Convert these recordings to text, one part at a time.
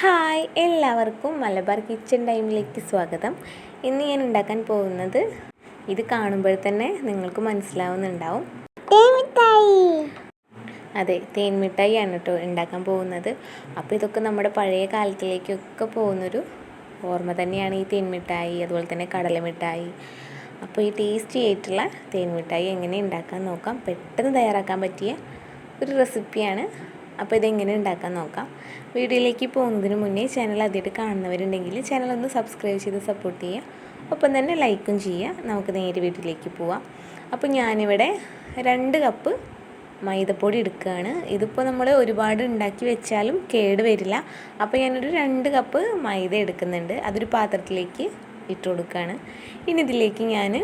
Hi എല്ലാവർക്കും Malabar kitchen ടൈമിലേക്ക് സ്വാഗതം. ഇന്ന് ഞാൻ ഉണ്ടാക്കാൻ പോകുന്നത് ഇത് കാണുമ്പോൾ തന്നെ നിങ്ങൾക്ക് മനസ്സിലാവുന്നുണ്ടാവും. അതെ തേൻ മിഠായിയാണ് കേട്ടോ ഉണ്ടാക്കാൻ പോകുന്നത്. അപ്പോൾ ഇതൊക്കെ നമ്മുടെ പഴയ കാലത്തിലേക്കൊക്കെ പോകുന്നൊരു ഓർമ്മ തന്നെയാണ് ഈ തേൻമിഠായി അതുപോലെ തന്നെ കടല മിഠായി അപ്പോൾ ഈ ടേസ്റ്റി ആയിട്ടുള്ള തേൻമിഠായി എങ്ങനെ ഉണ്ടാക്കാൻ നോക്കാം പെട്ടെന്ന് തയ്യാറാക്കാൻ പറ്റിയ ഒരു റെസിപ്പിയാണ് അപ്പോൾ ഇതെങ്ങനെ ഉണ്ടാക്കാൻ നോക്കാം. വീഡിയോയിലേക്ക് പോകുന്നതിന് മുന്നേ ചാനൽ ആദ്യമായിട്ട് കാണുന്നവരുണ്ടെങ്കിൽ ചാനൽ ഒന്ന് സബ്സ്ക്രൈബ് ചെയ്ത് സപ്പോർട്ട് ചെയ്യുക. ഒപ്പം തന്നെ ലൈക്കും ചെയ്യുക. നമുക്ക് നേരെ വീട്ടിലേക്ക് പോവാം. അപ്പോൾ ഞാനിവിടെ രണ്ട് കപ്പ് മൈദപ്പൊടി എടുക്കുകയാണ്. ഇതിപ്പോൾ നമ്മൾ ഒരുപാട് ഉണ്ടാക്കി വെച്ചാലും കേട് വരില്ല. അപ്പോൾ ഞാനൊരു രണ്ട് കപ്പ് മൈദ എടുക്കുന്നുണ്ട്. അതൊരു പാത്രത്തിലേക്ക് ഇട്ട് കൊടുക്കുകയാണ്. ഇനി ഇതിലേക്ക് ഞാൻ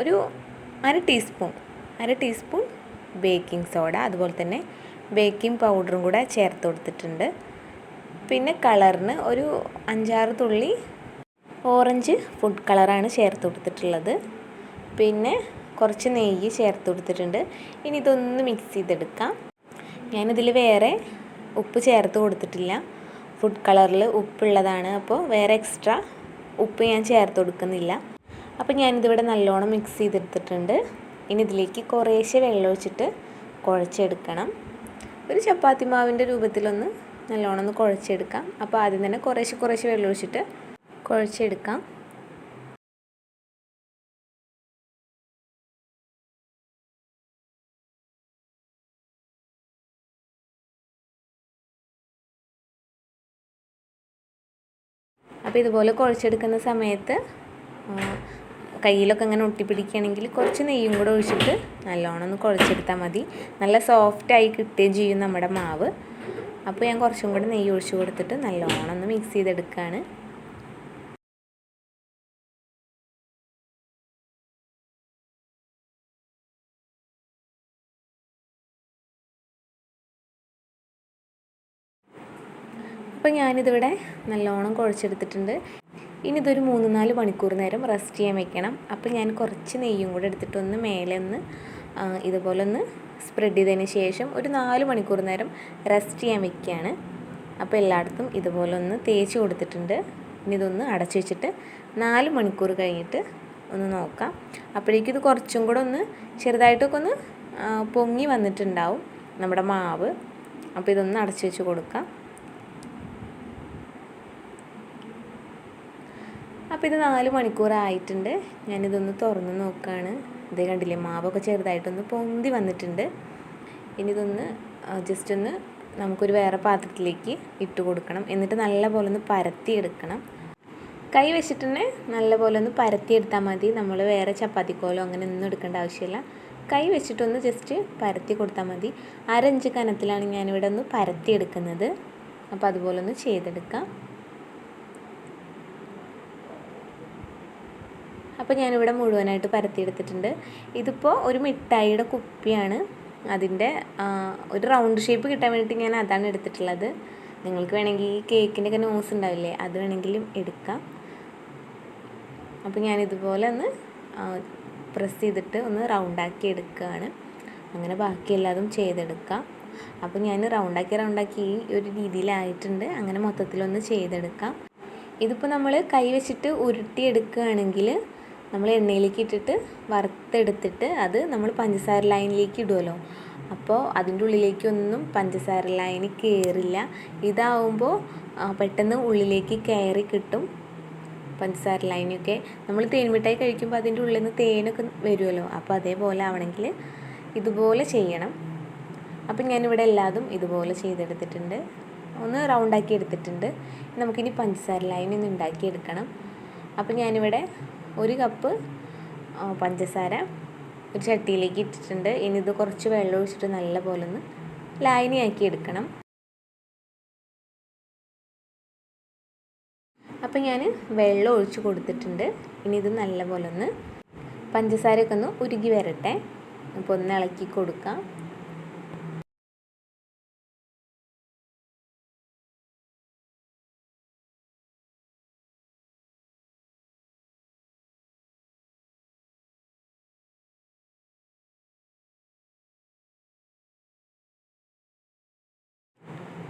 ഒരു അര ടീസ്പൂൺ അര ടീസ്പൂൺ ബേക്കിംഗ് സോഡ അതുപോലെ തന്നെ ബേക്കിംഗ് പൗഡറും കൂടെ ചേർത്ത് കൊടുത്തിട്ടുണ്ട്. പിന്നെ കളറിന് ഒരു അഞ്ചാറ് തുള്ളി ഓറഞ്ച് ഫുഡ് കളറാണ് ചേർത്ത് കൊടുത്തിട്ടുള്ളത്. പിന്നെ കുറച്ച് നെയ്യ് ചേർത്ത് കൊടുത്തിട്ടുണ്ട്. ഇനി ഇതൊന്ന് മിക്സ് ചെയ്തെടുക്കാം. ഞാനിതിൽ വേറെ ഉപ്പ് ചേർത്ത് കൊടുത്തിട്ടില്ല. ഫുഡ് കളറിൽ ഉപ്പുള്ളതാണ്. അപ്പോൾ വേറെ എക്സ്ട്രാ ഉപ്പ് ഞാൻ ചേർത്ത് കൊടുക്കുന്നില്ല. അപ്പോൾ ഞാനിതിവിടെ നല്ലോണം മിക്സ് ചെയ്തെടുത്തിട്ടുണ്ട്. ഇനി ഇതിലേക്ക് കുറേശ്ശെ വെള്ളമൊഴിച്ചിട്ട് കുഴച്ചെടുക്കണം. ഒരു ചപ്പാത്തി മാവിന്റെ രൂപത്തിലൊന്ന് നല്ലോണം ഒന്ന് കുഴച്ചെടുക്കാം. അപ്പോൾ ആദ്യം തന്നെ കുറേശ്ശെ കുറേശ്ശെ വെള്ളമൊഴിച്ചിട്ട് കുഴച്ചെടുക്കാം. അപ്പോൾ ഇതുപോലെ കുഴച്ചെടുക്കുന്ന സമയത്ത് കയ്യിലൊക്കെ ഇങ്ങനെ ഒട്ടിപ്പിടിക്കുകയാണെങ്കിൽ കുറച്ച് നെയ്യും കൂടെ ഒഴിച്ചിട്ട് നല്ലോണം ഒന്ന് കുഴച്ചെടുത്താൽ മതി. നല്ല സോഫ്റ്റായി കിട്ടുകയും ചെയ്യും നമ്മുടെ മാവ്. അപ്പോൾ ഞാൻ കുറച്ചും കൂടെ നെയ്യ് ഒഴിച്ച് കൊടുത്തിട്ട് നല്ലോണം ഒന്ന് മിക്സ് ചെയ്തെടുക്കുകയാണ്. അപ്പോൾ ഞാനിതിവിടെ നല്ലോണം കുഴച്ചെടുത്തിട്ടുണ്ട്. ഇനി ഇതൊരു മൂന്ന് നാല് മണിക്കൂർ നേരം റെസ്റ്റ് ചെയ്യാൻ വെക്കണം. അപ്പോൾ ഞാൻ കുറച്ച് നെയ്യും കൂടെ എടുത്തിട്ടൊന്ന് മേലെ ഒന്ന് ഇതുപോലെ ഒന്ന് സ്പ്രെഡ് ചെയ്തതിന് ശേഷം ഒരു നാല് മണിക്കൂർ നേരം റെസ്റ്റ് ചെയ്യാൻ വെക്കുകയാണ്. അപ്പോൾ എല്ലായിടത്തും ഇതുപോലെ ഒന്ന് തേച്ച് കൊടുത്തിട്ടുണ്ട്. ഇനി ഇതൊന്ന് അടച്ചു വെച്ചിട്ട് നാല് മണിക്കൂർ കഴിഞ്ഞിട്ട് ഒന്ന് നോക്കാം. അപ്പോഴേക്കും ഇത് കുറച്ചും കൂടെ ഒന്ന് ചെറുതായിട്ടൊക്കെ ഒന്ന് പൊങ്ങി വന്നിട്ടുണ്ടാവും നമ്മുടെ മാവ്. അപ്പോൾ ഇതൊന്ന് അടച്ചു വെച്ച് കൊടുക്കാം. അപ്പോൾ ഇത് നാല് മണിക്കൂറായിട്ടുണ്ട്. ഞാനിതൊന്ന് തുറന്ന് നോക്കുകയാണ് ഇത് കണ്ടില്ലേ മാവൊക്കെ ചെറുതായിട്ടൊന്ന് പൊന്തി വന്നിട്ടുണ്ട്. ഇനി ഇതൊന്ന് ജസ്റ്റ് ഒന്ന് നമുക്കൊരു വേറെ പാത്രത്തിലേക്ക് ഇട്ട് കൊടുക്കണം. എന്നിട്ട് നല്ലപോലെ ഒന്ന് പരത്തിയെടുക്കണം. കൈ വെച്ചിട്ട് തന്നെ നല്ല പോലെ ഒന്ന് പരത്തിയെടുത്താൽ മതി. നമ്മൾ വേറെ ചപ്പാത്തിക്കോലോ അങ്ങനെ ഒന്നും എടുക്കേണ്ട ആവശ്യമില്ല. കൈ വെച്ചിട്ടൊന്ന് ജസ്റ്റ് പരത്തി കൊടുത്താൽ മതി. അരഞ്ച് കനത്തിലാണ് ഞാനിവിടെ ഒന്ന് പരത്തിയെടുക്കുന്നത്. അപ്പോൾ അതുപോലെ ഒന്ന് ചെയ്തെടുക്കാം. അപ്പോൾ ഞാനിവിടെ മുഴുവനായിട്ട് പരത്തിയെടുത്തിട്ടുണ്ട്. ഇതിപ്പോൾ ഒരു മിഠായിയുടെ കുപ്പിയാണ്. അതിന്റെ ഒരു റൗണ്ട് ഷേപ്പ് കിട്ടാൻ വേണ്ടിയിട്ട് ഞാൻ അതാണ് എടുത്തിട്ടുള്ളത്. നിങ്ങൾക്ക് വേണമെങ്കിൽ ഈ കേക്കിന്റെ ഒക്കെ നോസ് ഉണ്ടാവില്ലേ അത് വേണമെങ്കിലും എടുക്കാം. അപ്പോൾ ഞാനിതുപോലെ ഒന്ന് പ്രസ് ചെയ്തിട്ട് ഒന്ന് റൗണ്ടാക്കി എടുക്കുകയാണ്. അങ്ങനെ ബാക്കി എല്ലാതും ചെയ്തെടുക്കാം. അപ്പോൾ ഞാൻ റൗണ്ടാക്കി റൗണ്ടാക്കി ഈ ഒരു രീതിയിലായിട്ടുണ്ട്. അങ്ങനെ മൊത്തത്തിലൊന്ന് ചെയ്തെടുക്കാം. ഇതിപ്പോൾ നമ്മൾ കൈ വെച്ചിട്ട് ഉരുട്ടിയെടുക്കുകയാണെങ്കിൽ നമ്മൾ എണ്ണയിലേക്ക് ഇട്ടിട്ട് വറുത്തെടുത്തിട്ട് അത് നമ്മൾ പഞ്ചസാര ലൈനിലേക്ക് ഇടുമല്ലോ അപ്പോൾ അതിന്റെ ഉള്ളിലേക്കൊന്നും പഞ്ചസാര ലൈന് കയറില്ല ഇതാവുമ്പോൾ പെട്ടെന്ന് ഉള്ളിലേക്ക് കയറി കിട്ടും പഞ്ചസാര ലൈനൊക്കെ നമ്മൾ തേൻ മിഠായി കഴിക്കുമ്പോൾ അതിന്റെ ഉള്ളിൽ നിന്ന് തേനൊക്കെ വരുമല്ലോ അപ്പോൾ അതേപോലെ ആവണമെങ്കിൽ ഇതുപോലെ ചെയ്യണം. അപ്പം ഞാനിവിടെ എല്ലാതും ഇതുപോലെ ചെയ്തെടുത്തിട്ടുണ്ട്. ഒന്ന് റൗണ്ടാക്കി എടുത്തിട്ടുണ്ട്. നമുക്കിനി പഞ്ചസാര ലൈൻ ഒന്ന് ഉണ്ടാക്കിയെടുക്കണം. അപ്പം ഞാനിവിടെ ഒരു കപ്പ് പഞ്ചസാര ഒരു ചട്ടിയിലേക്ക് ഇട്ടിട്ടുണ്ട്. ഇനി ഇത് കുറച്ച് വെള്ളം ഒഴിച്ചിട്ട് നല്ല പോലെ ഒന്ന് ലായനിയാക്കി എടുക്കണം. അപ്പം ഞാൻ വെള്ളം ഒഴിച്ച് കൊടുത്തിട്ടുണ്ട്. ഇനി ഇത് നല്ല പോലെ ഒന്ന് പഞ്ചസാരയൊക്കെ ഒന്ന് ഉരുകി വരട്ടെ. അപ്പോൾ ഒന്ന് ഇളക്കി കൊടുക്കാം.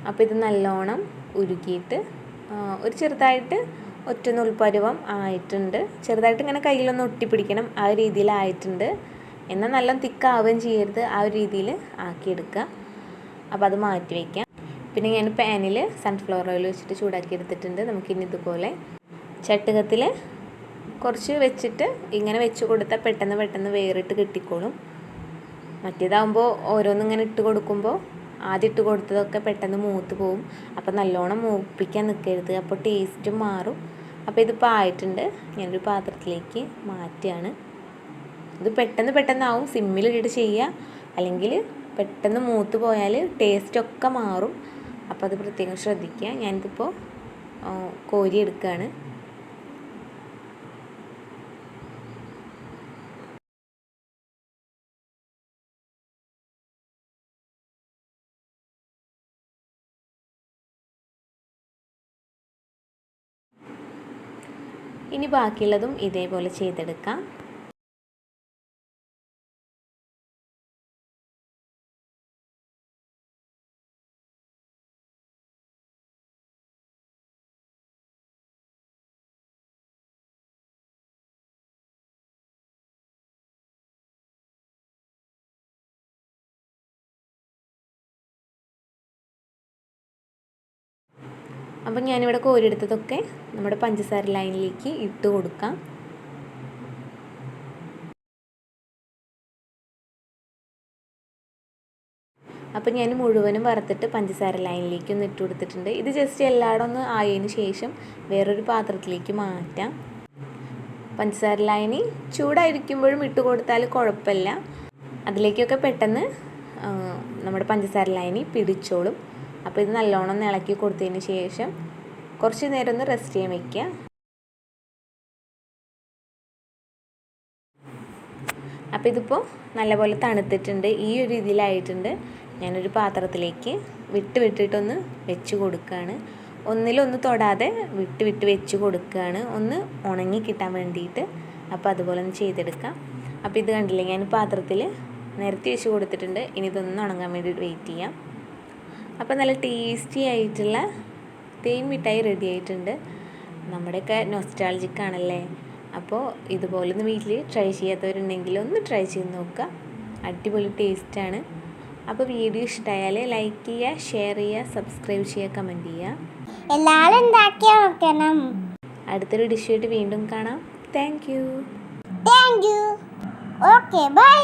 അപ്പോൾ ഇത് നല്ലോണം ഉരുക്കിയിട്ട് ഒരു ചെറുതായിട്ട് ഒറ്റ നൂൽപ്പരുവം ആയിട്ടുണ്ട്. ചെറുതായിട്ട് ഇങ്ങനെ കയ്യിലൊന്ന് ഒട്ടിപ്പിടിക്കണം. ആ രീതിയിലായിട്ടുണ്ട് എന്നാൽ നല്ല തിക്കാവുകയും ചെയ്യരുത്. ആ ഒരു രീതിയിൽ ആക്കിയെടുക്കുക. അപ്പോൾ അത് മാറ്റി വയ്ക്കാം. പിന്നെ ഞാൻ പാനിൽ സൺഫ്ലവർ ഓയിൽ വെച്ചിട്ട് ചൂടാക്കി എടുത്തിട്ടുണ്ട്. നമുക്കിനി ഇതുപോലെ ചട്ടുകത്തിൽ കുറച്ച് വെച്ചിട്ട് ഇങ്ങനെ വെച്ച് കൊടുത്താൽ പെട്ടെന്ന് പെട്ടെന്ന് വേറിട്ട് കിട്ടിക്കോളും. മറ്റേതാകുമ്പോൾ ഓരോന്നിങ്ങനെ ഇട്ട് കൊടുക്കുമ്പോൾ ആദ്യം ഇട്ട് കൊടുത്തതൊക്കെ പെട്ടെന്ന് മൂത്ത് പോവും. അപ്പോൾ നല്ലോണം മൂപ്പിക്കാൻ നിൽക്കരുത്. അപ്പോൾ ടേസ്റ്റും മാറും. അപ്പോൾ ഇതിപ്പോൾ ആയിട്ടുണ്ട്. ഞാനൊരു പാത്രത്തിലേക്ക് മാറ്റുകയാണ്. ഇത് പെട്ടെന്ന് പെട്ടെന്നാവും. സിമ്മിലിട്ടിട്ട് ചെയ്യുക. അല്ലെങ്കിൽ പെട്ടെന്ന് മൂത്ത് പോയാൽ ടേസ്റ്റൊക്കെ മാറും. അപ്പോൾ അത് പ്രത്യേകം ശ്രദ്ധിക്കുക. ഞാനിതിപ്പോൾ കോരി എടുക്കുകയാണ്. ഇനി ബാക്കിയുള്ളതും ഇതേപോലെ ചെയ്തെടുക്കാം. അപ്പം ഞാനിവിടെ കോരിയെടുത്തതൊക്കെ നമ്മുടെ പഞ്ചസാര ലൈനിലേക്ക് ഇട്ട് കൊടുക്കാം. അപ്പം ഞാൻ മുഴുവനും വറുത്തിട്ട് പഞ്ചസാര ലൈനിലേക്ക് ഒന്ന് ഇട്ട് കൊടുത്തിട്ടുണ്ട്. ഇത് ജസ്റ്റ് എല്ലായിടും ഒന്ന് ആയതിന് ശേഷം വേറൊരു പാത്രത്തിലേക്ക് മാറ്റാം. പഞ്ചസാര ലൈനി ചൂടായിരിക്കുമ്പോഴും ഇട്ട് കൊടുത്താൽ കുഴപ്പമില്ല. അതിലേക്കൊക്കെ പെട്ടെന്ന് നമ്മുടെ പഞ്ചസാര ലൈനി പിടിച്ചോളും. അപ്പോൾ ഇത് നല്ലോണം ഇളക്കി കൊടുത്തതിന് ശേഷം കുറച്ച് നേരം ഒന്ന് റെസ്റ്റ് ചെയ്യാൻ വെക്കുക. അപ്പോൾ ഇതിപ്പോൾ നല്ലപോലെ തണുത്തിട്ടുണ്ട്. ഈ ഒരു രീതിയിലായിട്ടുണ്ട്. ഞാനൊരു പാത്രത്തിലേക്ക് വിട്ട് വിട്ടിട്ടൊന്ന് വെച്ച് കൊടുക്കുകയാണ്. ഒന്നിലൊന്ന് തൊടാതെ വിട്ട് വിട്ട് വെച്ച് കൊടുക്കുകയാണ്. ഒന്ന് ഉണങ്ങി കിട്ടാൻ വേണ്ടിയിട്ട്. അപ്പോൾ അതുപോലെ ഒന്ന് ചെയ്തെടുക്കാം. അപ്പോൾ ഇത് കണ്ടില്ലേ ഞാൻ പാത്രത്തിൽ നിരത്തി വെച്ച് കൊടുത്തിട്ടുണ്ട്. ഇനി ഇതൊന്ന് ഉണങ്ങാൻ വേണ്ടിയിട്ട് വെയിറ്റ് ചെയ്യാം. അപ്പോൾ നല്ല ടേസ്റ്റി ആയിട്ടുള്ള തേൻ മിഠായി റെഡി ആയിട്ടുണ്ട്. നമ്മുടെയൊക്കെ നൊസ്റ്റാൾജിക് ആണല്ലേ? അപ്പോൾ ഇതുപോലെ ഒന്ന് വീട്ടിൽ ട്രൈ ചെയ്യാത്തവരുണ്ടെങ്കിൽ ഒന്ന് ട്രൈ ചെയ്ത് നോക്കുക. അടിപൊളി ടേസ്റ്റാണ് അപ്പോൾ വീഡിയോ ഇഷ്ടമായാൽ ലൈക്ക് ചെയ്യുക ഷെയർ ചെയ്യുക സബ്സ്ക്രൈബ് ചെയ്യുക കമന്റ് ചെയ്യുക. എല്ലാവരും നോക്കണം അടുത്തൊരു ഡിഷായിട്ട് വീണ്ടും കാണാം. Thank you thank you okay bye